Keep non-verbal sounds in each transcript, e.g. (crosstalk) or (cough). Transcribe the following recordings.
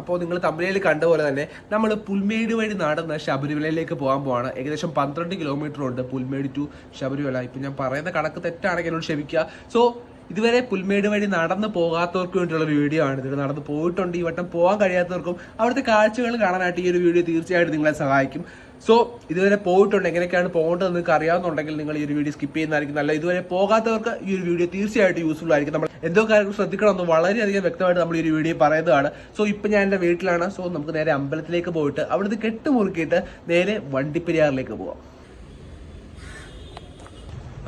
അപ്പോൾ നിങ്ങൾ തമിഴിൽ കണ്ട പോലെ തന്നെ നമ്മൾ പുൽമേട് വഴി നടന്ന് ശബരിമലയിലേക്ക് പോകാൻ പോവാണ്. ഏകദേശം പന്ത്രണ്ട് കിലോമീറ്റർ ഉണ്ട് പുൽമേട് ടു ശബരിമല. ഇപ്പം ഞാൻ പറയുന്ന കണക്ക് തെറ്റാണെങ്കിൽ എന്നോട് ക്ഷമിക്കുക. സോ ഇതുവരെ പുൽമേട് വഴി നടന്ന് പോകാത്തവർക്ക് വേണ്ടിയുള്ള ഒരു വീഡിയോ ആണ്. ഇത് നടന്ന് പോയിട്ടുണ്ട്. ഈ വട്ടം പോകാൻ കഴിയാത്തവർക്കും അവിടുത്തെ കാഴ്ചകൾ കാണാനായിട്ട് ഈ ഒരു വീഡിയോ തീർച്ചയായിട്ടും നിങ്ങളെ സഹായിക്കും. സോ ഇതുവരെ പോയിട്ടുണ്ട്. എങ്ങനെയൊക്കെയാണ് പോകേണ്ടത് നിങ്ങൾക്ക് അറിയാവുന്നുണ്ടെങ്കിൽ നിങ്ങൾ ഈ ഒരു വീഡിയോ സ്കിപ്പ് ചെയ്യുന്നതായിരിക്കും നല്ല ഇതുവരെ പോകാത്തവർക്ക് ഈ ഒരു വീഡിയോ തീർച്ചയായിട്ടും യൂസ്ഫുൾ ആയിരിക്കും. നമ്മൾ എന്തോ കാര്യങ്ങൾ ശ്രദ്ധിക്കണമെന്ന് വളരെയധികം വ്യക്തമായിട്ട് നമ്മൾ ഈ ഒരു വീഡിയോ പറയുന്നതാണ്. സോ ഇപ്പം ഞാൻ എന്റെ വീട്ടിലാണ്. സോ നമുക്ക് നേരെ അമ്പലത്തിലേക്ക് പോയിട്ട് അവിടുന്ന് കെട്ടുമുറുക്കിയിട്ട് നേരെ വണ്ടിപ്പെരിയാറിലേക്ക്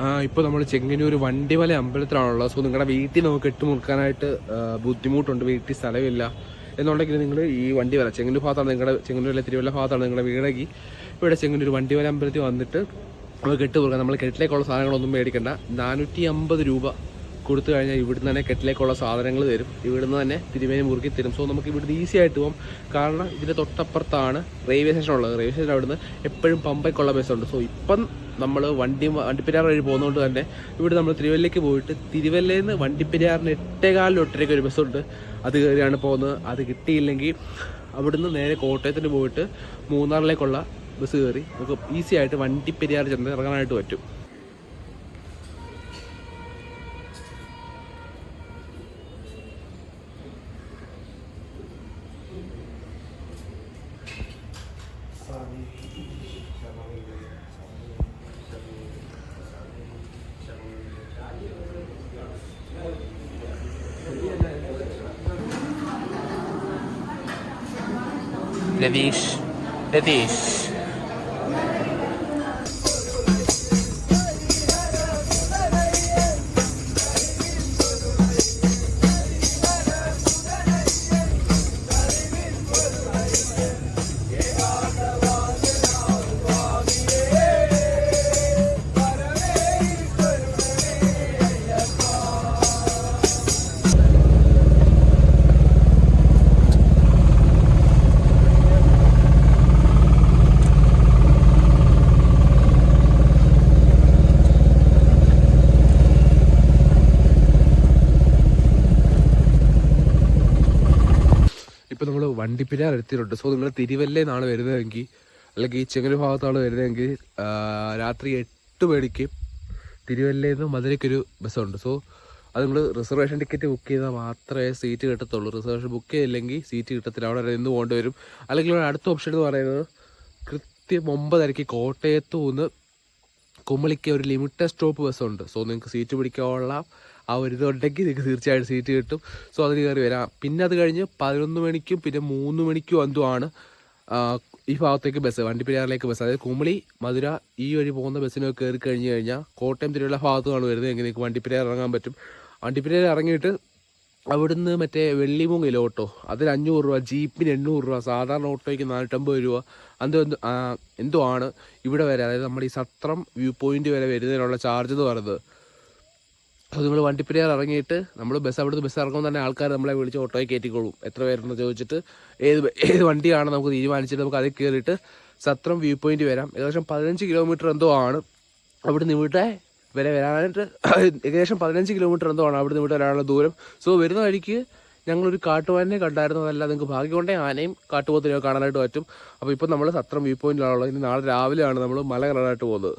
ആ ഇപ്പോൾ നമ്മൾ ചെങ്ങന്നൂർ വണ്ടിമല അമ്പലത്തിലാണുള്ളത്. സോ നിങ്ങളുടെ വീട്ടിൽ നമുക്ക് കെട്ടുമുറുക്കാനായിട്ട് ബുദ്ധിമുട്ടുണ്ട്. വീട്ടിൽ സ്ഥലമില്ല. എന്നുണ്ടെങ്കിൽ നിങ്ങൾ ഈ വണ്ടി വണ്ടിമല ചെങ്ങന്നൂർ ഭാഗത്താണ് നിങ്ങളുടെ ചെങ്ങന്നൂരിലെ തിരുവല്ല ഭാഗത്താണ് നിങ്ങളുടെ വീടെങ്കിൽ ഇവിടെ ചെങ്ങന്നൂർ വണ്ടി വര അമ്പലത്തിൽ വന്നിട്ട് നമ്മൾ കെട്ടുമുറുക്കാം നമ്മൾ കെട്ടിലേക്കുള്ള സാധനങ്ങളൊന്നും മേടിക്കണ്ട. നാനൂറ്റി അമ്പത് രൂപ കൊടുത്തു കഴിഞ്ഞാൽ ഇവിടുന്ന് തന്നെ കെട്ടിലേക്കുള്ള സാധനങ്ങൾ തരും. ഇവിടുന്ന് തന്നെ തിരുമേനി മുറുക്കി തരും. സോ നമുക്ക് ഇവിടുന്ന് ഈസി ആയിട്ട് പോകും കാരണം ഇതിന്റെ തൊട്ടപ്പുറത്താണ് റെയിൽവേ സ്റ്റേഷൻ ഉള്ളത്. റെയിൽവേ സ്റ്റേഷൻ അവിടുന്ന് എപ്പോഴും പമ്പയ്ക്കുള്ള ഉണ്ട്. സോ ഇപ്പം നമ്മൾ വണ്ടി വണ്ടിപ്പെരിയാർ വഴി പോകുന്നതുകൊണ്ട് തന്നെ ഇവിടെ നമ്മൾ തിരുവല്ലയ്ക്ക് പോയിട്ട് തിരുവല്ലയിൽ നിന്ന് വണ്ടിപ്പെരിയാറിന് എട്ടേകാലിൽ ഒട്ടരയ്ക്ക് ഒരു ബസ്സുണ്ട് അത് കയറിയാണ് പോകുന്നത്. അത് കിട്ടിയില്ലെങ്കിൽ അവിടുന്ന് നേരെ കോട്ടയത്തിന് പോയിട്ട് മൂന്നാറിലേക്കുള്ള ബസ് കയറി. നമുക്ക് ഈസി ആയിട്ട് വണ്ടിപ്പെരിയാർ ചെന്ന് ഇറങ്ങാനായിട്ട് പറ്റും. Adeus. Adeus. വണ്ടിപ്പെരിയാർ എത്തിയിട്ടുണ്ട് സോ നിങ്ങൾ തിരുവല്ലയിൽ നിന്നാണ് വരുന്നതെങ്കിൽ അല്ലെങ്കിൽ ഈ ചെങ്ങന്നൂർ ഭാഗത്താണ് വരുന്നതെങ്കിൽ രാത്രി എട്ട് മണിക്ക് തിരുവല്ലയിൽ നിന്ന് മധുരയ്ക്കൊരു ബസ്സുണ്ട്. സോ അത് നിങ്ങൾ റിസർവേഷൻ ടിക്കറ്റ് ബുക്ക് ചെയ്താൽ മാത്രമേ സീറ്റ് കിട്ടത്തുള്ളൂ. റിസർവേഷൻ ബുക്ക് ചെയ്തില്ലെങ്കിൽ സീറ്റ് കിട്ടത്തില്ല. അവിടെ നിന്ന് പോകേണ്ടി വരും. അല്ലെങ്കിൽ അടുത്ത ഓപ്ഷൻ എന്ന് പറയുന്നത് കൃത്യം ഒമ്പതരയ്ക്ക് കോട്ടയത്ത് നിന്ന് കുമളിക്ക് ഒരു ലിമിറ്റഡ് സ്റ്റോപ്പ് ബസ്സുണ്ട്. സോ നിങ്ങൾക്ക് സീറ്റ് പിടിക്കാനുള്ള ആ ഒരു ഇതുണ്ടെങ്കിൽ നിങ്ങൾക്ക് തീർച്ചയായിട്ടും സീറ്റ് കിട്ടും. സോ അതിന് കയറി വരാം. പിന്നെ അത് കഴിഞ്ഞ് പതിനൊന്ന് മണിക്കും പിന്നെ മൂന്ന് മണിക്കും എന്തോ ആണ് ഈ ഭാഗത്തേക്ക് ബസ് വണ്ടിപ്പെരിയാറിലേക്ക് ബസ് അതായത് കുമളി മധുര ഈ വഴി പോകുന്ന ബസ്സിനൊക്കെ കയറി കഴിഞ്ഞ് കഴിഞ്ഞാൽ കോട്ടയം തിരുവല്ല ഭാഗത്തുമാണ് വരുന്നത്. എങ്കിൽ നിങ്ങൾക്ക് വണ്ടിപ്പെരിയാർ ഇറങ്ങാൻ പറ്റും. വണ്ടിപ്പെരിയാർ ഇറങ്ങിയിട്ട് അവിടുന്ന് മറ്റേ വെള്ളിമൂങ്ങയിലെ ഓട്ടോ? അതിൽ അഞ്ഞൂറ് രൂപ ജീപ്പിന് എണ്ണൂറ് രൂപ സാധാരണ ഓട്ടോയ്ക്ക് നാനൂറ്റമ്പത് രൂപ എന്തോ എന്തോ ആണ് ഇവിടെ വരെ. അതായത് നമ്മുടെ ഈ സത്രം വ്യൂ പോയിന്റ് വരെ വരുന്നതിനുള്ള ചാർജ് എന്ന് പറയുന്നത്. അപ്പോൾ നിങ്ങൾ വണ്ടിപ്പെരിയാർ ഇറങ്ങിയിട്ട് നമ്മൾ ബസ് അവിടുന്ന് ബസ് ഇറങ്ങുമ്പോൾ തന്നെ ആൾക്കാർ നമ്മളെ വിളിച്ച് ഓട്ടോയിൽ കയറ്റിക്കോളും എത്ര പേരുണ്ടെന്ന് ചോദിച്ചിട്ട് ഏത് ഏത് വണ്ടിയാണ് നമുക്ക് തീരുമാനിച്ചിട്ട് നമുക്ക് അതിൽ കയറിയിട്ട് സത്രം വ്യൂ പോയിന്റ് വരാം. ഏകദേശം പതിനഞ്ച് കിലോമീറ്റർ എന്തോ ആണ് അവിടുന്ന് ഇവിടെ വരെ വരാനായിട്ട് (coughs) ഏകദേശം പതിനഞ്ച് കിലോമീറ്റർ എന്തോ ആണ് അവിടുന്ന് ഇവിടെ വരാനുള്ള ദൂരം. സോ വരുന്ന വഴിക്ക് ഞങ്ങളൊരു കാട്ടുവാനെ കണ്ടായിരുന്നു. അതല്ല നിങ്ങൾക്ക് ഭാഗ്യം കൊണ്ടേ ആനയും കാട്ടുപോത്തിനെയോ കാണാനായിട്ട് പറ്റും. അപ്പോൾ ഇപ്പോൾ നമ്മൾ സത്രം വ്യൂ പോയിന്റിലാണുള്ളത് ഇനി നാളെ രാവിലെയാണ് നമ്മൾ മല കയറാനായിട്ട് പോകുന്നത്.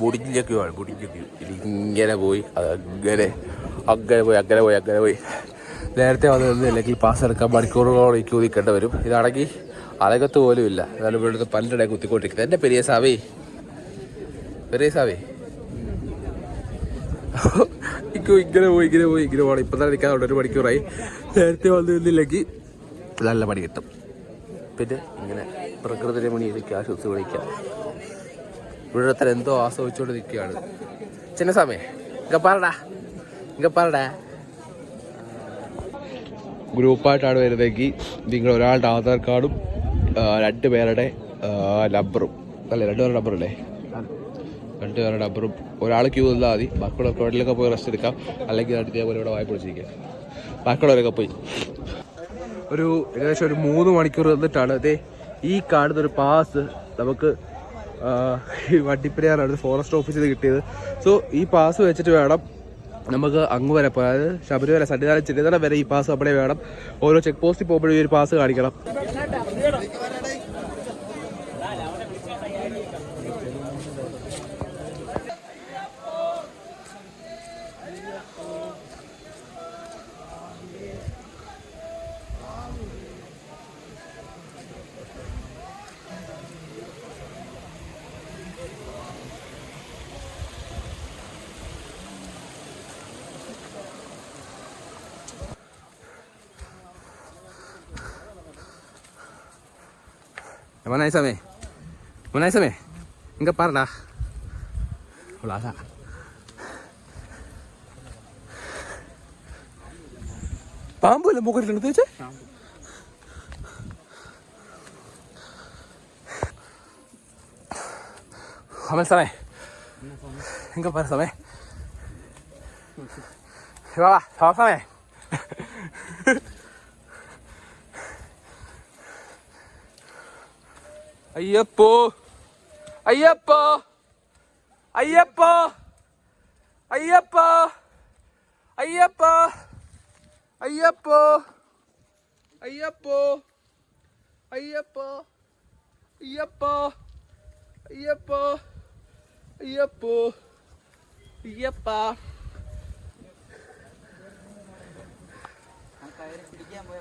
മുടിഞ്ഞൊക്കെ ആണ് മുടിഞ്ഞൊക്കെ ഇതിങ്ങനെ പോയി അങ്ങനെ അങ്ങനെ പോയി അങ്ങനെ പോയി അങ്ങനെ പോയി. നേരത്തെ വന്ന് നിന്നില്ലെങ്കിൽ പാസ് എടുക്കാൻ മണിക്കൂറുകളോളം ഈ കുതിക്കേണ്ട വരും. ഇതാണെങ്കിൽ അലകത്ത് പോലും ഇല്ല. എന്നാലും ഇവിടുത്തെ പല്ലിടെ കുത്തിക്കൊണ്ടിരിക്കുന്നത്. എന്റെ പെരിയ സാവേ. പെരിയ സാവേ. ഇക്കോ ഇങ്ങനെ പോയി ഇങ്ങനെ പോയി ഇങ്ങനെ പോകണം ഇപ്പം തന്നെ നിൽക്കാതെ ഒരു മണിക്കൂറായി. നേരത്തെ വന്ന് നിന്നില്ലെങ്കിൽ നല്ല പണി കിട്ടും. പിന്നെ ഇങ്ങനെ പ്രകൃതി രമണീയതയ്ക്ക് ആശ്വസിച്ച് വിളിക്കാം ഇവിടെ എന്തോ ആസ്വദിച്ചുകൊണ്ട് നിൽക്കുകയാണ്. ചിന്നസ്വാമി സമയം. ഇങ്ങ പറടാ. ഇങ്ങ പറടാ. ഗ്രൂപ്പായിട്ടാണ് വരുന്നതെങ്കിൽ നിങ്ങൾ ഒരാളുടെ ആധാർ കാർഡും രണ്ട് പേരുടെ നമ്പറും. അല്ലേ രണ്ട് പേരുടെ നമ്പർ അല്ലേ രണ്ട് പേരുടെ നമ്പറും. ഒരാൾ ക്യൂ നിന്നാൽ മതി. ബാക്കിയുള്ള എവിടെയൊക്കെ പോയി റെസ്റ്റ് എടുക്കാം. അല്ലെങ്കിൽ അടുത്ത ഇതേപോലെ ഇവിടെ വായ്പ പിടിച്ചിരിക്കുക. ബാക്കിയുള്ളവരൊക്കെ പോയി. ഒരു ഏകദേശം ഒരു മൂന്ന് മണിക്കൂർ നിന്നിട്ടാണ് അതെ ഈ കാണുന്ന ഒരു പാസ് നമുക്ക് ഈ വണ്ടിപ്പെരിയാറാണ് ഫോറസ്റ്റ് ഓഫീസിൽ കിട്ടിയത്. സോ ഈ പാസ് വെച്ചിട്ട് വേണം നമുക്ക് അങ്ങ് വരെ അതായത് ശബരിമല സന്നിധാനം ചെന്നിത്തല വരെ ഈ പാസ് നമ്മുടെ വേണം. ഓരോ ചെക്ക് പോസ്റ്റിൽ പോകുമ്പോഴും ഈ ഒരു പാസ് കാണിക്കണം. முனாய்சாமி முனாய்சாமி இங்கே பாருடா இவ்வளோ ஆசா പാമ്പ് അല്ലേ മുകളിൽ എടുത്ത് വെച്ചേ അമൽ സമയ എങ്ക പറ സമയ സമയ അയ്യപ്പോ അയ്യപ്പോ അയ്യപ്പോ അയ്യപ്പോ അയ്യപ്പോ അയ്യപ്പോ അയ്യപ്പോ അയ്യപ്പോ അയ്യപ്പോ അയ്യപ്പോ അയ്യപ്പോ അയ്യപ്പ പിടിക്കാൻ പോയ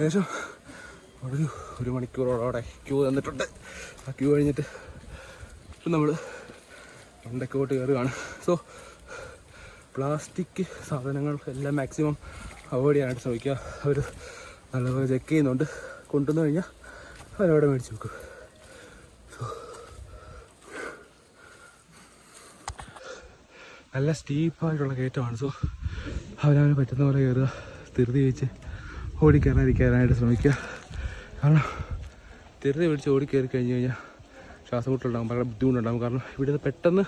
ഏകദേശം ഒരു ഒരു മണിക്കൂറോടെ ക്യൂ തന്നിട്ടുണ്ട് ആ ക്യൂ കഴിഞ്ഞിട്ട് നമ്മൾ പണ്ടക്കോട്ട് കയറുകയാണ്. സോ പ്ലാസ്റ്റിക് സാധനങ്ങൾ എല്ലാം മാക്സിമം അവോയ്ഡ് ചെയ്യാനായിട്ട് ശ്രമിക്കുക. അവർ നല്ലപോലെ ചെക്ക് ചെയ്യുന്നുണ്ട്. കൊണ്ടുവന്നു കഴിഞ്ഞാൽ അവരവിടെ മേടിച്ച് വെക്കും. നല്ല സ്റ്റീപ്പായിട്ടുള്ള കയറ്റമാണ് സോ അവരവന് പറ്റുന്ന പോലെ കയറുക. സ്ഥിരതി വെച്ച് ഓടിക്കയറാതിരിക്കാനായിട്ട് ശ്രമിക്കുക. കാരണം ധൃതി പിടിച്ച് ഓടിക്കയറി കഴിഞ്ഞ് കഴിഞ്ഞാൽ ശ്വാസം മുട്ടുണ്ടാകും വളരെ ബുദ്ധിമുട്ടുണ്ടാകും കാരണം ഇവിടുന്ന് പെട്ടെന്ന്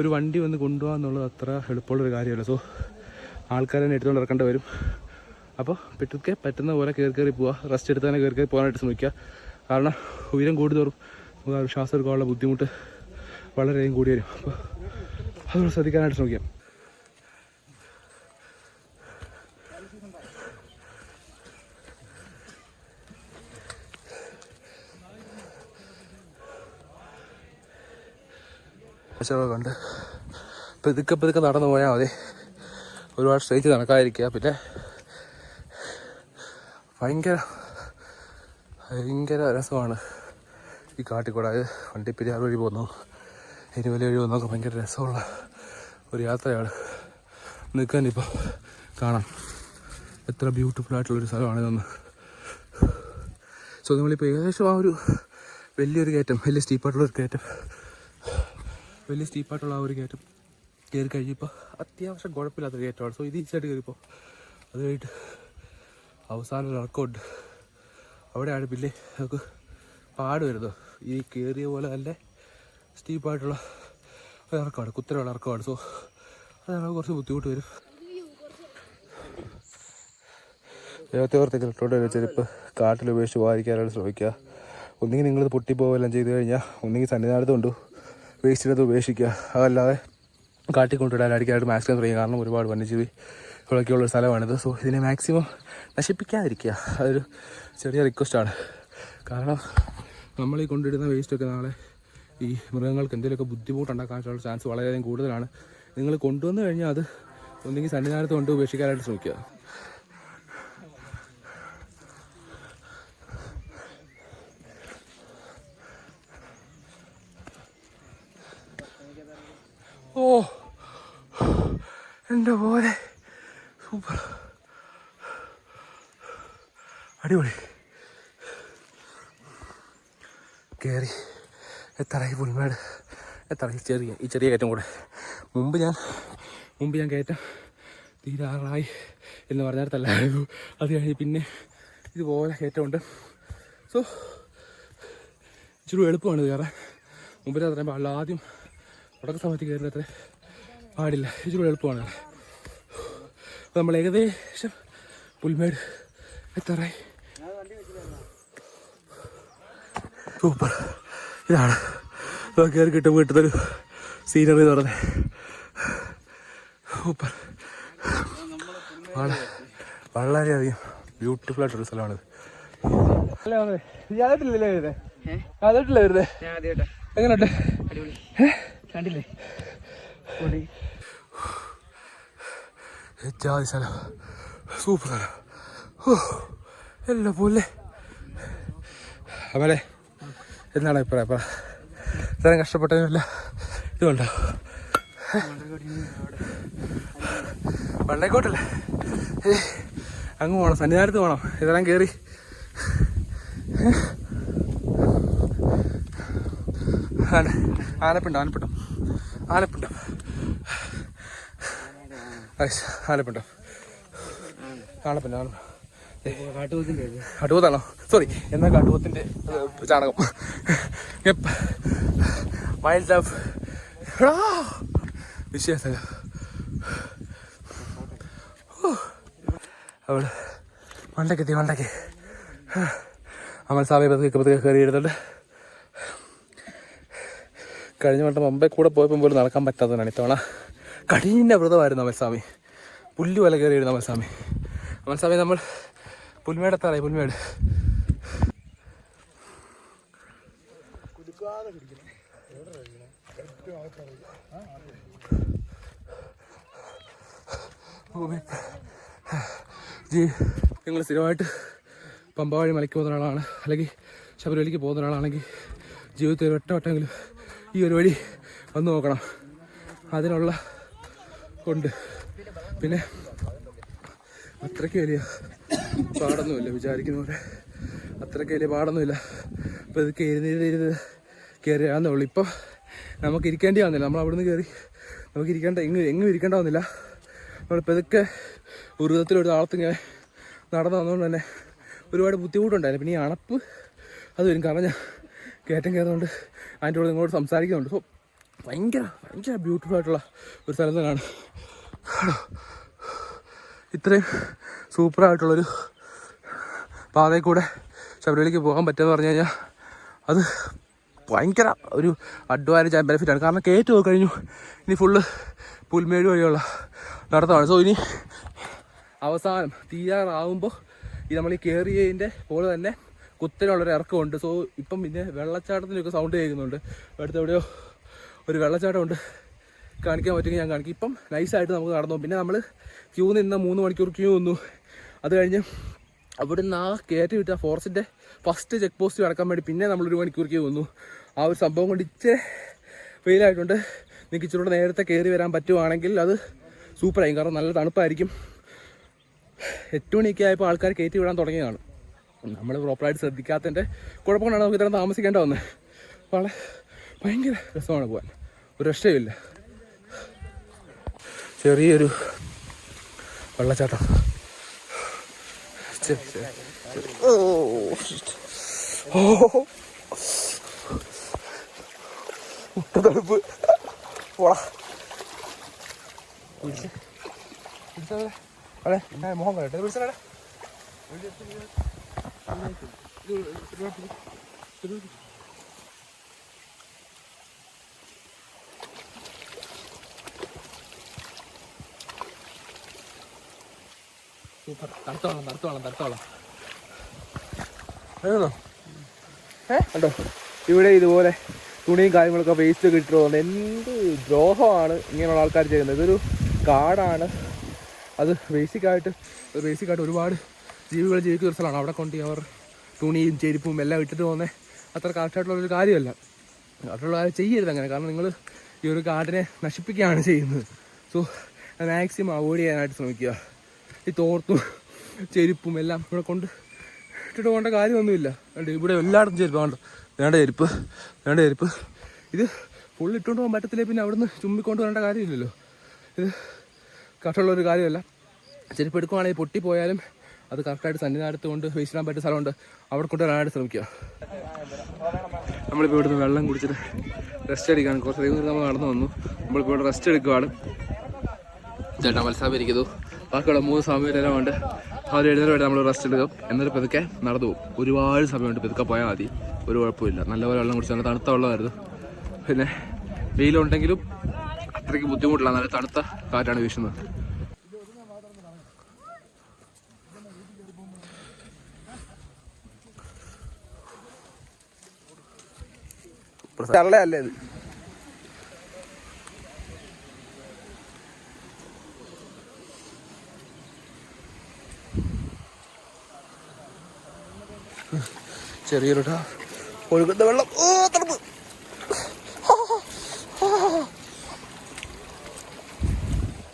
ഒരു വണ്ടി വന്ന് കൊണ്ടുപോകാൻ എന്നുള്ളത് അത്ര എളുപ്പമുള്ളൊരു കാര്യമല്ല. സോ ആൾക്കാരെ തന്നെ എടുത്തുകൊണ്ട് ഇറക്കേണ്ടി വരും. അപ്പോൾ പെട്ടൊക്കെ പറ്റുന്ന പോലെ കയറി കയറി പോവുക റെസ്റ്റ് എടുത്ത് തന്നെ കയറി കയറി പോകാനായിട്ട് ശ്രമിക്കുക. കാരണം ഉയരം കൂടുതോറും ശ്വാസം എടുക്കാനുള്ള ബുദ്ധിമുട്ട് വളരെയധികം കൂടി വരും. അപ്പോൾ അതുകൊണ്ട് ശ്രദ്ധിക്കാനായിട്ട് ശ്രമിക്കാം. കാഴ്ചകളൊക്കെ കണ്ട് പതുക്കെ പതുക്കെ നടന്നു പോയാൽ മതി. ഒരുപാട് സ്ട്രേറ്റ് നടക്കാതിരിക്കുക. പിന്നെ ഭയങ്കര ഭയങ്കര രസമാണ് ഈ കാട്ടിക്കൂടെ. അത് വണ്ടിപ്പെരിയാർ വഴി പോകുന്നു. എരുവല വഴി പോകുന്നൊക്കെ ഭയങ്കര രസമുള്ള ഒരു യാത്രയാണ്. നിൽക്കാൻ ഇപ്പോൾ കാണാം. എത്ര ബ്യൂട്ടിഫുൾ ആയിട്ടുള്ളൊരു സ്ഥലമാണ് ഇതൊന്ന്. സോ നമ്മളിപ്പോൾ ഏകദേശം ആ ഒരു വലിയൊരു കയറ്റം വലിയ സ്റ്റീപ്പായിട്ടുള്ളൊരു കയറ്റം വലിയ സ്റ്റീപ്പായിട്ടുള്ള ആ ഒരു കയറ്റം കയറി കഴിഞ്ഞപ്പോൾ അത്യാവശ്യം കുഴപ്പമില്ലാത്ത കയറ്റമാണ് സോ ഇത് ഈസിയായിട്ട് കയറിപ്പോൾ അത് കഴിഞ്ഞിട്ട് അവസാനം ഇറക്കമുണ്ട് അവിടെയാണ് പിന്നെ നമുക്ക് പാട് വരുന്നത്. ഈ കയറിയ പോലെ നല്ല സ്റ്റീപ്പായിട്ടുള്ള ഇറക്കമാണ് കുത്തനെയുള്ള ഇറക്കമാണ് സോ അതാണ് കുറച്ച് ബുദ്ധിമുട്ട് വരും. ദൈവത്തെ ഓർത്തേക്ക് ഇട്ടോണ്ട് ചെരുപ്പ് കാട്ടിൽ ഉപേക്ഷിച്ച് പോകാതിരിക്കാനാണ് ശ്രമിക്കുക. ഒന്നുകിൽ നിങ്ങളിത് പൊട്ടിപ്പോവെല്ലാം ചെയ്ത് കഴിഞ്ഞാൽ ഒന്നുകിൽ സന്നിധാനത്ത് കൊണ്ടു വേസ്റ്റിനകത്ത് ഉപേക്ഷിക്കുക. അതല്ലാതെ കാട്ടിൽ കൊണ്ടിടാൻ അടിക്കാനായിട്ട് മാക്സിമം തുടങ്ങി കാരണം ഒരുപാട് വന്യജീവി ഒരു സ്ഥലമാണിത്. സോ ഇതിനെ മാക്സിമം നശിപ്പിക്കാതിരിക്കുക. അതൊരു ചെറിയ റിക്വസ്റ്റാണ് കാരണം നമ്മൾ ഈ കൊണ്ടിടുന്ന വേസ്റ്റൊക്കെ നാളെ ഈ മൃഗങ്ങൾക്ക് എന്തെങ്കിലുമൊക്കെ ബുദ്ധിമുട്ടുണ്ടാക്കാനുള്ള ചാൻസ് വളരെയധികം കൂടുതലാണ്. നിങ്ങൾ കൊണ്ടുവന്നു കഴിഞ്ഞാൽ അത് ഒന്നെങ്കിൽ സന്നിധാനത്ത് കൊണ്ട് ഉപേക്ഷിക്കാനായിട്ട് ശ്രമിക്കുക. ഓ. എന്റെ പോലെ സൂപ്പർ. അടിപൊളി. കയറി എത്ര ഈ പുൽമേട്. എത്ര ഈ ചെറിയ ഈ ചെറിയ കയറ്റം കൂടെ. മുമ്പ് ഞാൻ മുമ്പ് ഞാൻ കയറ്റം തീരാറായി എന്ന് പറഞ്ഞിടത്തല്ലായിരുന്നു അത് കഴിഞ്ഞ് പിന്നെ ഇതുപോലെ കയറ്റമുണ്ട്. സോ ഇച്ചിരി എളുപ്പമാണ് കയറാൻ. മുമ്പിൽ അത്രയും പാടില്ല. ആദ്യം തുടക്ക സമയത്ത് കയറില്ല അത്ര പാടില്ല. ഇച്ചിരി എളുപ്പമാണ്. അപ്പോൾ നമ്മൾ ഏകദേശം പുൽമേട് എത്താറായി. സൂപ്പർ. ഇതാണ്. കയറി കിട്ടുമ്പോൾ കിട്ടുന്നൊരു സീനറി എന്ന് പറഞ്ഞത് സൂപ്പർ. വളരെ വളരെയധികം ബ്യൂട്ടിഫുൾ ആയിട്ടൊരു സ്ഥലമാണിത് അല്ലേ ഞാൻ ഞാനായിട്ടില്ലല്ലേ വരുന്നത്? അതായിട്ടില്ല വരുന്നത്? എങ്ങനെയുണ്ട്? അടിപൊളി. കണ്ടില്ലേ? ജാതി സ്ഥലം സൂപ്പർ സ്ഥലം എല്ലാം പോലെ അമലെ എന്താണ് അഭിപ്രായം? പറ. ഇത്രയും കഷ്ടപ്പെട്ടതിനല്ല ഇതുണ്ടോ വെള്ളക്കോട്ടല്ല? അങ്ങ് പോകണം സന്നിധാനത്ത് പോകണം ഇതെല്ലാം കയറി ആന ആനപ്പിണ്ടോ? ആനപ്പിണ്ടം? ആനപ്പിണ്ടം ആനപ്പിണ്ടം ആനപ്പിണ്ടം കാട്ടുപോത്തിന്റെ കാട്ടുപോത്താണോ സോറി എന്നാ കാട്ടുപോത്തിന്റെ ചാണകം. മൈൽഡ് ഓഫ് വിശ്വാസ അവിടെ മണ്ടക്കെത്തി മണ്ടക്ക് അമൽ സാബെ പതുക്കെ പതുക്കെ കയറി കഴിഞ്ഞ വട്ടം മുമ്പേ കൂടെ പോയപ്പോൾ പോലും നടക്കാൻ പറ്റാത്തതാണ് ഇത്തവണ കഠിന വ്രതമായിരുന്നു അമൽസ്വാമി. പുല്ല് വല കയറിയിരുന്നു അമൽസ്വാമി. അമൽസ്വാമി നമ്മൾ പുൽമേടെത്താറായി പുൽമേട്. ജി നിങ്ങൾ സ്ഥിരമായിട്ട് പമ്പ വഴി മലയ്ക്ക് പോകുന്ന ഒരാളാണ്. അല്ലെങ്കിൽ ശബരിമലയ്ക്ക് പോകുന്ന ഒരാളാണെങ്കിൽ ജീവിതത്തിൽ ഒറ്റ വട്ടമെങ്കിലും ഈ ഒരു വഴി വന്ന് നോക്കണം. അതിനുള്ള ഉണ്ട് പിന്നെ അത്രയ്ക്ക് വലിയ പാടൊന്നുമില്ല. വിചാരിക്കുന്ന പോലെ അത്രയ്ക്ക് വലിയ പാടൊന്നുമില്ല. അപ്പോൾ ഇത് കയറി ഇരുന്ന് ഉള്ളൂ. ഇപ്പോൾ നമുക്ക് ഇരിക്കേണ്ടി വന്നില്ല. നമ്മൾ അവിടുന്ന് കയറി നമുക്ക് ഇരിക്കേണ്ട എങ്ങും എങ്ങും ഇരിക്കേണ്ട വന്നില്ല. നമ്മളിപ്പോൾ ഇതൊക്കെ ഒരു വിധത്തിലൊരു താളത്തിങ്ങനെ നടന്നു വന്നുകൊണ്ട് തന്നെ ഒരുപാട് ബുദ്ധിമുട്ടുണ്ടായിരുന്നു. പിന്നെ ഈ അണപ്പ് അത് വരും. കാരണം ഞാൻ കയറ്റം കയറുന്നുണ്ട്. അതിന്റെ കൂടെ നിങ്ങളോട് സംസാരിക്കുന്നുണ്ട്. സോ ഭയങ്കര ഭയങ്കര ബ്യൂട്ടിഫുൾ ആയിട്ടുള്ള ഒരു സ്ഥലം തന്നെയാണ്. ഇത്രയും സൂപ്പറായിട്ടുള്ളൊരു പാതയിൽ കൂടെ ശബരിമലയ്ക്ക് പോകാൻ പറ്റുമെന്ന് പറഞ്ഞു കഴിഞ്ഞാൽ അത് ഭയങ്കര ഒരു അഡ്വാന്റേജ് ആൻഡ് ബെനിഫിറ്റാണ് കാരണം കയറ്റ് പോയി കഴിഞ്ഞു ഇനി ഫുള്ള് പുൽമേട് വഴിയുള്ള നടത്തമാണ്. സോ ഇനി അവസാനം തീരാറാവുമ്പോൾ ഈ നമ്മൾ ഈ കയറിയതിന്റെ പോലെ തന്നെ കുത്തനുള്ളൊരു ഇറക്കമുണ്ട്. സോ ഇപ്പം പിന്നെ വെള്ളച്ചാട്ടത്തിനൊക്കെ സൗണ്ട് കേൾക്കുന്നുണ്ട്. അടുത്ത് എവിടെയോ ഒരു വെള്ളച്ചാട്ടമുണ്ട്. കാണിക്കാൻ പറ്റുമെങ്കിൽ ഞാൻ കാണിക്കും. ഇപ്പം നൈസായിട്ട് നമുക്ക് നടന്നു. പിന്നെ നമ്മൾ ക്യൂ നിന്ന് മൂന്ന് മണിക്കൂർ ക്യൂ നിന്നു. അത് കഴിഞ്ഞ് നിന്ന് ആ കയറ്റി വിട്ട ഫോറസ്റ്റിന്റെ ഫസ്റ്റ് ചെക്ക് പോസ്റ്റ് കടക്കാൻ വേണ്ടി പിന്നെ നമ്മളൊരു മണിക്കൂർ ക്യൂ നിന്നു. ആ ഒരു സംഭവം കൊണ്ട് ഇച്ചിരി ഫെയിലായിട്ടുണ്ട് നിങ്ങൾക്ക് ഇച്ചിരി കൂടെ നേരത്തെ കയറി വരാൻ പറ്റുവാണെങ്കിൽ അത് സൂപ്പറായിരിക്കും കാരണം നല്ല തണുപ്പായിരിക്കും. എട്ട് മണിയൊക്കെ ആയപ്പോൾ ആൾക്കാർ കയറ്റി വിടാൻ തുടങ്ങിയതാണ്. നമ്മൾ പ്രോപ്പറായിട്ട് ശ്രദ്ധിക്കാത്തതിന്റെ കുഴപ്പമാണ് നമുക്ക് ഇത്രയും താമസിക്കേണ്ട വന്നത് വളരെ ഭയങ്കര രസമാണ് പോകാൻ ഒരു രക്ഷയുമില്ല ചെറിയൊരു വെള്ളച്ചാട്ടം. ഓ തണുപ്പ് പോടാ. അതെ ഞാൻ മോഹം കണ്ടേ പിടിച്ചാലേ സൂപ്പർ. തണുത്തോളം തണുത്തോളം തണുത്തോളം ഏതാ ഏ? കണ്ടോ? ഇവിടെ ഇതുപോലെ തുണിയും കാര്യങ്ങളൊക്കെ വേസ്റ്റ് ഒക്കെ ഇട്ടിട്ട് പോകുന്നത് എന്ത് ദ്രോഹമാണ് ഇങ്ങനെയുള്ള ആൾക്കാർ ചെയ്യുന്നത്? ഇതൊരു കാടാണ്. അത് ബേസിക്കായിട്ട് ബേസിക്കായിട്ട് ഒരുപാട് ജീവികൾ ജീവിക്കുന്ന ഒരു സ്ഥലമാണ്. അവിടെ കൊണ്ട് അവർ തുണിയും ചെരുപ്പും എല്ലാം ഇട്ടിട്ട് പോകുന്നത് അത്ര കറക്റ്റായിട്ടുള്ള ഒരു കാര്യമല്ല. കറക്റ്റുള്ള കാര്യം ചെയ്യരുത് അങ്ങനെ. കാരണം നിങ്ങൾ ഈ ഒരു കാടിനെ നശിപ്പിക്കുകയാണ് ചെയ്യുന്നത്. സോ മാക്സിമം അവോയ്ഡ് ചെയ്യാനായിട്ട് ശ്രമിക്കുക. ഈ തോർത്തും ചെരുപ്പും എല്ലാം ഇവിടെ കൊണ്ട് ഇട്ടിട്ട് പോകേണ്ട കാര്യമൊന്നുമില്ല. ഇവിടെ എല്ലായിടത്തും ചെരുപ്പ്. വേണ്ട വേണ്ട ചെരുപ്പ്. വേണ്ട ചെരുപ്പ്. ഇത് ഫുൾ ഇട്ടുകൊണ്ട് പോകാൻ പറ്റത്തില്ലേ? പിന്നെ അവിടുന്ന് ചുമ്മിക്കൊണ്ട് വരേണ്ട കാര്യമില്ലല്ലോ. ഇത് കഷ്ടമുള്ള ഒരു കാര്യമല്ല. ചെരുപ്പ് എടുക്കുവാണെങ്കിൽ പൊട്ടിപ്പോയാലും അത് കറക്റ്റായിട്ട് സന്നിധാനത്ത് കൊണ്ട് വീശിടാൻ പറ്റിയ സ്ഥലമുണ്ട്. അവിടെ കൊണ്ട് വരാനായിട്ട് ശ്രമിക്കുക. നമ്മളിപ്പോൾ ഇവിടുന്ന് വെള്ളം കുടിച്ചിട്ട് റെസ്റ്റ് എടുക്കാൻ കുറച്ച് ദൈവം നമ്മൾ നടന്നു വന്നു. നമ്മളിപ്പോൾ ഇവിടെ റെസ്റ്റ് എടുക്കുവാണ്. ചേട്ടാ മത്സാപിരിക്കുന്നു ബാക്കിയുള്ള മൂന്ന് സമയമെല്ലാം ഉണ്ട്. അവർ എഴുന്നേരം നമ്മൾ റെസ്റ്റ് എടുക്കും. എന്നിട്ട് പതുക്കെ നടന്നു പോകും. ഒരുപാട് സമയമുണ്ട്. പതുക്കെ പോയാൽ മതി. ഒരു കുഴപ്പമില്ല. നല്ലപോലെ വെള്ളം കുടിച്ചു നല്ല തണുത്ത വെള്ളമായിരുന്നു. പിന്നെ വെയിലുണ്ടെങ്കിലും അത്രയ്ക്ക് ബുദ്ധിമുട്ടില്ല. നല്ല തണുത്ത കാറ്റാണ് വീശുന്നത്. അല്ലേ ഇത്? ചെറിയൊരു ഒഴുകുന്ന വെള്ളം. ഓ തണുപ്പ്.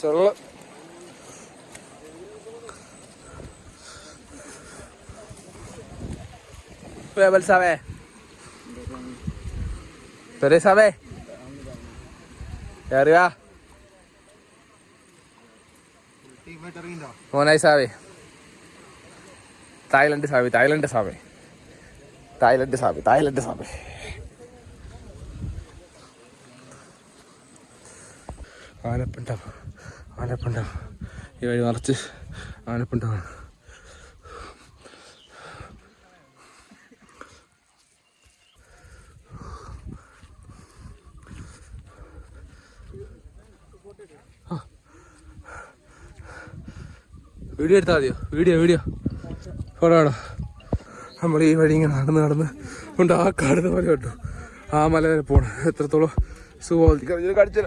ചെറുള്ള Bebel sabe. De arriba. മോനായി സാവേ തായ്ലൻഡ് സാവേ തായ്ലൻഡ് സാവേ തായ്ലൻഡ് സാവേ തായ്ലൻഡ് സാവേ ആനപ്പിണ്ടം ആനപ്പിണ്ടം. ഈ വഴി നിറച്ച് ആനപ്പിണ്ടമാണ് വീഡിയോ എടുത്താൽ മതിയോ? വീഡിയോ വീഡിയോ ഫോട്ടോ നമ്മൾ ഈ വഴി ഇങ്ങനെ നടന്ന് നടന്ന് ഉണ്ട് ആ കാടുന്ന പോലെ കേട്ടോ ആ മല വരെ പോകണം എത്രത്തോളം സുഖം കാണിച്ചു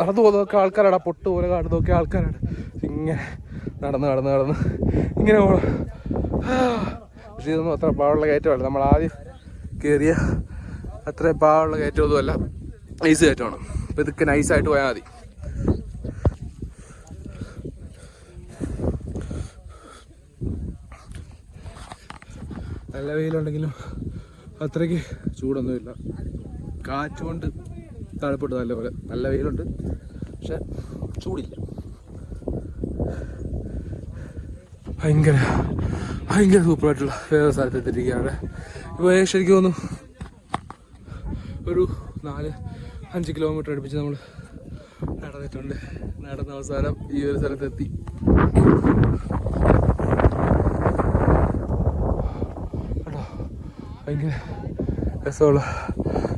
നടന്നു പോകുന്നതൊക്കെ ആൾക്കാരാണ്. ആ പൊട്ട് പോലെ കാണുന്നതൊക്കെ ആൾക്കാരാണ്. ഇങ്ങനെ നടന്ന് നടന്ന് നടന്ന് ഇങ്ങനെ പോകണം പക്ഷേ ഇതൊന്നും അത്ര പാടുള്ള കയറ്റമല്ല. നമ്മൾ ആദ്യം കയറിയ അത്ര പാടുള്ള കയറ്റമൊന്നുമല്ല. നൈസ് കയറ്റമാണ്. അപ്പോൾ ഇതൊക്കെ നൈസായിട്ട് പോയാൽ മതി. വെയിലുണ്ടെങ്കിലും അത്രയ്ക്ക് ചൂടൊന്നുമില്ല. കാറ്റുകൊണ്ട് കൊണ്ട് നല്ല പോലെ നല്ല വെയിലുണ്ട്. പക്ഷെ ചൂടില്ല. ഭയങ്കര ഭയങ്കര സൂപ്പറായിട്ടുള്ള വേറെ സ്ഥലത്ത് എത്തിയിരിക്കുകയാണ്. ഇപ്പോൾ ശരിക്കും തോന്നുന്നു ഒരു നാല് അഞ്ച് കിലോമീറ്റർ അടുപ്പിച്ച് നമ്മൾ നടന്നിട്ടുണ്ട്. നടന്ന അവസാനം ഈ ഒരു സ്ഥലത്തെത്തി. ഭയങ്കര രസമുള്ള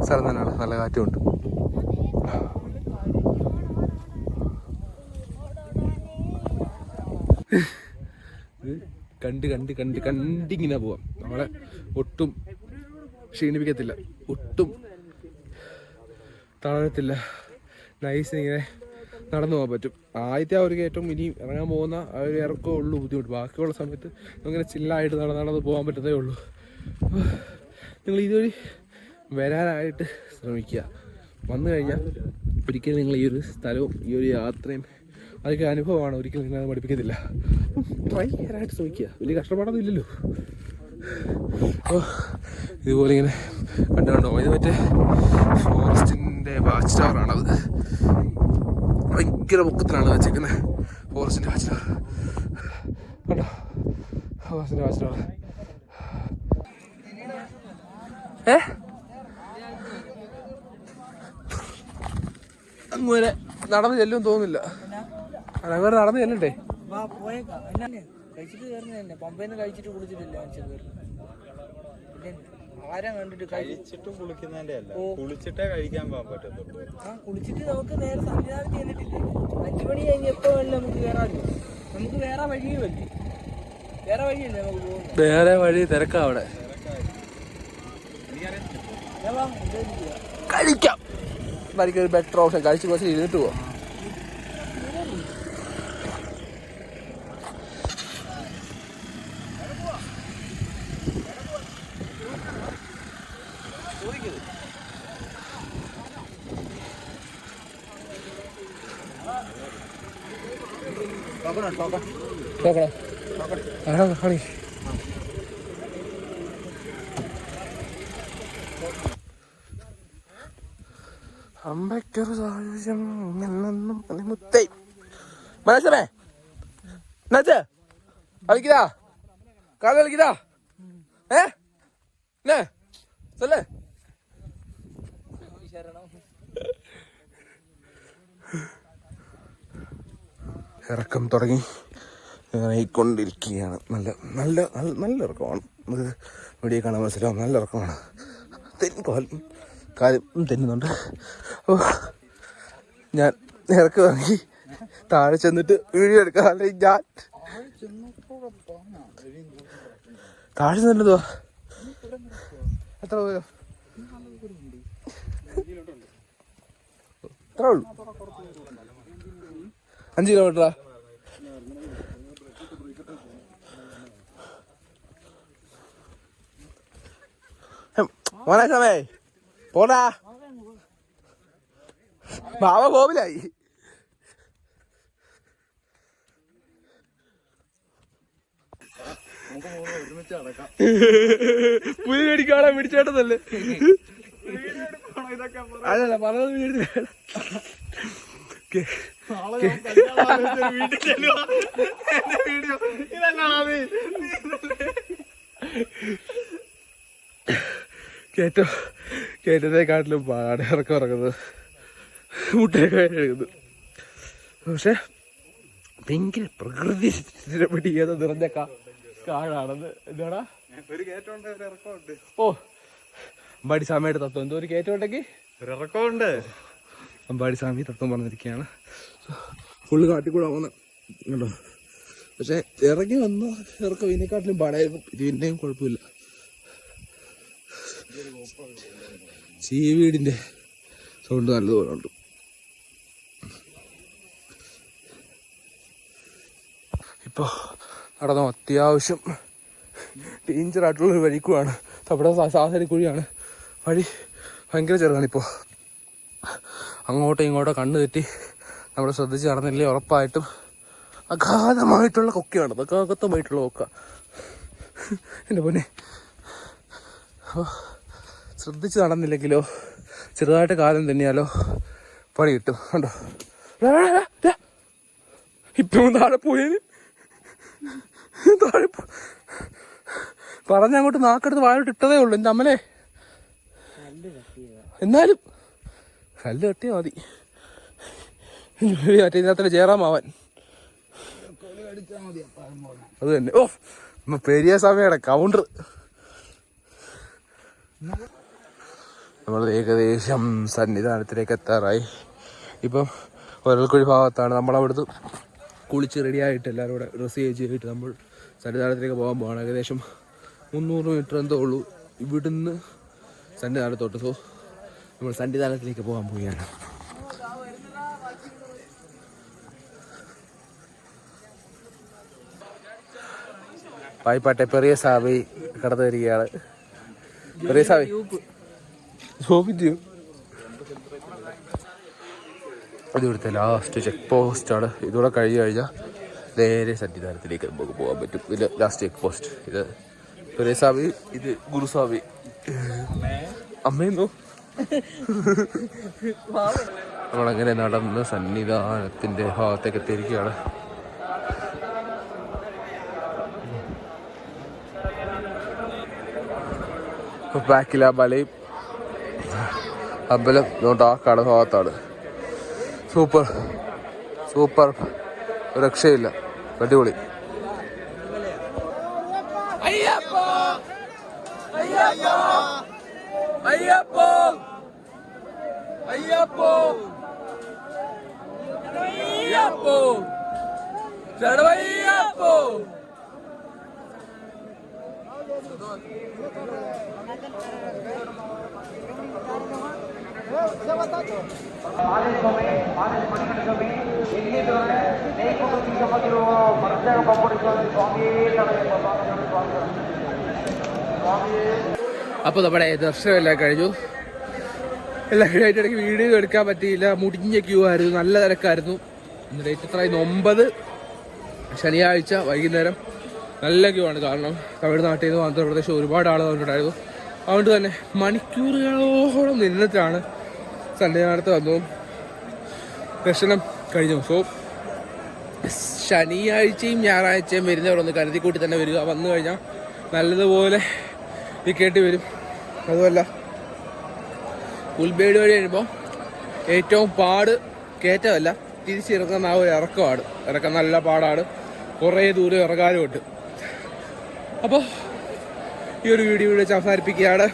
സ്ഥലം തന്നെയാണ്. നല്ല കാറ്റുമുണ്ട് കണ്ട് കണ്ട് കണ്ട് കണ്ടിങ്ങനെ പോവാം. നമ്മളെ ഒട്ടും ക്ഷീണിപ്പിക്കത്തില്ല. ഒട്ടും തളരത്തില്ല. നൈസ് ഇങ്ങനെ നടന്നു പോകാൻ പറ്റും. ആദ്യത്തെ ആ ഒരു കയറ്റം ഇനിയും ഇറങ്ങാൻ പോകുന്ന ആ ഒരു ഇറക്കമേ ഉള്ളൂ ബുദ്ധിമുട്ട്. ബാക്കിയുള്ള സമയത്ത് ഇങ്ങനെ ചില്ലായിട്ട് നടന്ന് നടന്ന് പോകാൻ പറ്റുന്നതേ ഉള്ളൂ. നിങ്ങൾ ഇതുവഴി വരാനായിട്ട് ശ്രമിക്കുക. വന്നു കഴിഞ്ഞാൽ ഒരിക്കലും നിങ്ങൾ ഈ ഒരു സ്ഥലവും ഈ ഒരു യാത്രയും അതൊക്കെ അനുഭവമാണ്. ഒരിക്കലും നിങ്ങൾ അത് പഠിപ്പിക്കത്തില്ല. ട്രൈ ചെയ്യാനായിട്ട് ശ്രമിക്കുക. വലിയ കഷ്ടപ്പാടൊന്നും ഇല്ലല്ലോ. അപ്പോൾ ഇതുപോലെ ഇങ്ങനെ കണ്ടു കണ്ടോ? ഇത് മറ്റേ ഫോറസ്റ്റിന്റെ വാച്ച് ടവറാണത് ഭയങ്കര പൊക്കത്തിലാണ് വെച്ചേക്കുന്നത് ഫോറസ്റ്റിന്റെ വാച്ച് ടവർ. കണ്ടോ? ഫോറസ്റ്റിന്റെ വാച്ച് ടവർ. ഏ? അങ്ങനെ നടന്ന് ചെല്ലും തോന്നില്ല അങ്ങനെ നടന്ന് ചെല്ലണ്ടേ? വാ പോയേക്കാം. എന്നാ കഴിച്ചിട്ട് കയറുന്നത് തന്നെ. പമ്പയിൽ നിന്ന് കഴിച്ചിട്ട് കുളിച്ചിട്ടില്ല മനുഷ്യൻ കയറുന്നത്. ആരാ കണ്ടിട്ട് കഴിച്ചു കഴിച്ചിട്ടും കുളിക്കുന്നതിന്റെ അല്ല. കുളിച്ചിട്ടേ കഴിക്കാൻ പോകാൻ പറ്റത്തുള്ളൂ. ആ കുളിച്ചിട്ട് നമുക്ക് നേരെ സംവിധാനം ചെയ്തിട്ടില്ലേ? അഞ്ചു മണി കഴിഞ്ഞ് എപ്പോ വേണമെങ്കിലും നമുക്ക് കയറാമല്ലോ നമുക്ക് വേറെ വഴിയുമല്ലേ? വേറെ വഴിയല്ലേ നമുക്ക് പോകുന്നത്? വേറെ വഴി തിരക്കാ അവിടെ. കഴിക്കാം. എനിക്ക് ഒരു ബെറ്റർ ഓപ്ഷൻ കഴിച്ച് കുറച്ച് ഇരുന്നിട്ട് പോവാം. നോക്കണം ആരാ കാണി കാല ഇറക്കം തുടങ്ങി. ആയിക്കൊണ്ടിരിക്കുകയാണ്. നല്ല നല്ല നല്ല ഇറക്കമാണ്. നമുക്ക് വീഡിയോ കാണാൻ മനസ്സിലാവും. നല്ല ഇറക്കമാണ്. തെൻകോൽ കാലും തെന്നുന്നുണ്ട്. അപ്പോൾ ഞാൻ ഇറക്കി വാങ്ങി താഴെ ചെന്നിട്ട് വീഡിയോ അല്ലെങ്കിൽ ഞാൻ താഴെ ചെന്നിട്ടോ എത്ര പോയോ? എത്ര ഉള്ളു? അഞ്ച് കിലോമീറ്ററാ? മോനെ പോടാ. ബാബ കോവിലായി. പുലി മേടിക്കാണാ പിടിച്ചേട്ടതല്ലേ അതല്ല പറഞ്ഞത് വീട് കേറ്റോ കേറ്റത്തെക്കാട്ടിലും പാടാണ് ഇറക്കം ഇറങ്ങുന്നത് മുട്ടയൊക്കെ എഴുതുന്നത്. പക്ഷെ ഭയങ്കര പ്രകൃതി പിടിക്കാതെ നിറഞ്ഞ കാടാണെന്ന്. എന്താടാ? ഓ അമ്പാടി സ്വാമിയുടെ തത്വം. എന്തോ ഒരു കയറ്റം ഉണ്ടെങ്കിൽ ഇറക്കമുണ്ട്. അമ്പാടി സ്വാമി തത്വം പറഞ്ഞിരിക്കുകയാണ്. ഫുള്ള് കാട്ടിക്കൂടെ കൂടെ കേട്ടോ പക്ഷെ ഇറങ്ങി വന്ന ഇറക്കം ഇതിനെക്കാട്ടിലും പാടായിരുന്നു. ഇതിന്റെയും പിന്നെയും കുഴപ്പമില്ല. ചീവീടിന്റെ സൗണ്ട് നല്ലതുപോലെ ഉണ്ട് ഇപ്പോൾ നടന്ന അത്യാവശ്യം ഡേഞ്ചർ ആയിട്ടുള്ള ഒരു വഴിക്കുവാണ്. അവിടെ സാധാരണ കുഴിയാണ് വഴി ഭയങ്കര ചെറുതാണിപ്പോൾ അങ്ങോട്ടും ഇങ്ങോട്ടോ കണ്ണു തെറ്റി നമ്മൾ ശ്രദ്ധിച്ച് നടന്നില്ലേ ഉറപ്പായിട്ടും. അഗാധമായിട്ടുള്ള കൊക്കയാണ്. അഗാധമായിട്ടുള്ള കൊക്ക. എന്റെ പൊന്നെ. അപ്പോൾ ശ്രദ്ധിച്ച് നടന്നില്ലെങ്കിലോ ചെറുതായിട്ട് കാലം തന്നെയാലോ പണി കിട്ടും. കണ്ടോ? ഇപ്പം താഴെ പോയേന്. താഴെ പറഞ്ഞങ്ങോട്ട് നാക്കെടുത്ത് വാഴോട്ട് ഇട്ടതേ ഉള്ളൂ. എന്റെ അമ്മലേ എന്നാലും കല്ല് കെട്ടിയാൽ മതി. മറ്റേ ഇതിനകത്ത് ചേറാമാവാൻ അത് തന്നെ. ഓ പെരിയ സമയയുടെ കൗണ്ടർ നമ്മൾ ഏകദേശം സന്നിധാനത്തിലേക്ക് എത്താറായി ഇപ്പം ഒരൽക്കുഴി ഭാഗത്താണ് നമ്മളവിടുന്ന് കുളിച്ച് റെഡിയായിട്ട് എല്ലാവരും കൂടെ ഡ്രസ്സ് ചെയ്തിട്ട് നമ്മൾ സന്നിധാനത്തിലേക്ക് പോകാൻ പോവാണ്. ഏകദേശം മുന്നൂറ് മീറ്റർ എന്തോ ഉള്ളൂ. ഇവിടുന്ന് സന്നിധാനത്തോട്ട്. സോ നമ്മൾ സന്നിധാനത്തിലേക്ക് പോകാൻ പോവുകയാണ്. പായ്പാട്ടെ പെറിയ സാബി കടന്നു വരികയാണ്. പെറിയ സാബി. ശോഭിച്ചു ഇത് ലാസ്റ്റ് ചെക്ക് പോസ്റ്റ് ആണ്. ഇതുകൂടെ കഴിഞ്ഞ് കഴിഞ്ഞാൽ നേരെ സന്നിധാനത്തിലേക്ക് നമുക്ക് പോകാൻ പറ്റും. ഇത് ലാസ്റ്റ് ചെക്ക് പോസ്റ്റ് ഇത് തുരേസ്വാമി സ്വാമി ഇത് ഗുരുസ്വാമി അമ്മയെന്നോ നമ്മളങ്ങനെ നടന്ന് സന്നിധാനത്തിന്റെ ഭാഗത്തേക്ക് എത്തിയിരിക്കുകയാണ്. ബാക്കിൽ ആ മലയും അമ്പലം ഇതുകൊണ്ട് ആ കട ഭാഗത്താണ്. സൂപ്പർ. സൂപ്പർ. രക്ഷയില്ല. അടിപൊളി. അയ്യപ്പോ! അയ്യപ്പ! അയ്യപ്പ! ചടവയ്യപ്പോ അപ്പോൾ നമ്മുടെ ദർശനം എല്ലാം കഴിഞ്ഞു. എല്ലാം കഴിഞ്ഞിട്ട് ഇടയ്ക്ക് വീഡിയോ എടുക്കാൻ പറ്റിയില്ല. മുടിഞ്ഞ ക്യൂ ആയിരുന്നു. നല്ല തിരക്കായിരുന്നു. ഇന്ന് ഡേറ്റ് എത്രയായിരുന്നു ഒമ്പത്. ശനിയാഴ്ച വൈകുന്നേരം. നല്ല ക്യൂ ആണ് കാരണം തമിഴ്നാട്ടിൽ നിന്നും ആന്ധ്രാപ്രദേശ് ഒരുപാട് ആളുകൾ വന്നിട്ടുണ്ടായിരുന്നു. അതുകൊണ്ട് തന്നെ മണിക്കൂറുകളോളം നിന്നിട്ടാണ് സന്നിധാനത്ത് വന്നു. ദർശനം കഴിഞ്ഞു. സോ ശനിയാഴ്ചയും ഞായറാഴ്ചയും വരുന്നവരൊന്ന് കരുതിക്കൂട്ടി തന്നെ വരിക. വന്നു കഴിഞ്ഞാൽ നല്ലതുപോലെ വിക്കറ്റ് വരും. അതുമല്ല ഉൾബേഡ് വഴി കഴിയുമ്പോൾ ഏറ്റവും പാട് കയറ്റമല്ല തിരിച്ചിറങ്ങുന്ന ആ ഒരു ഇറക്കമാണ്. ഇറക്കം നല്ല പാടാണ്. കുറേ ദൂരം ഇറങ്ങാനുമുണ്ട്. അപ്പോൾ ഈ ഒരു വീഡിയോ വിളിച്ച് അവസാനിപ്പിക്കുകയാണ്.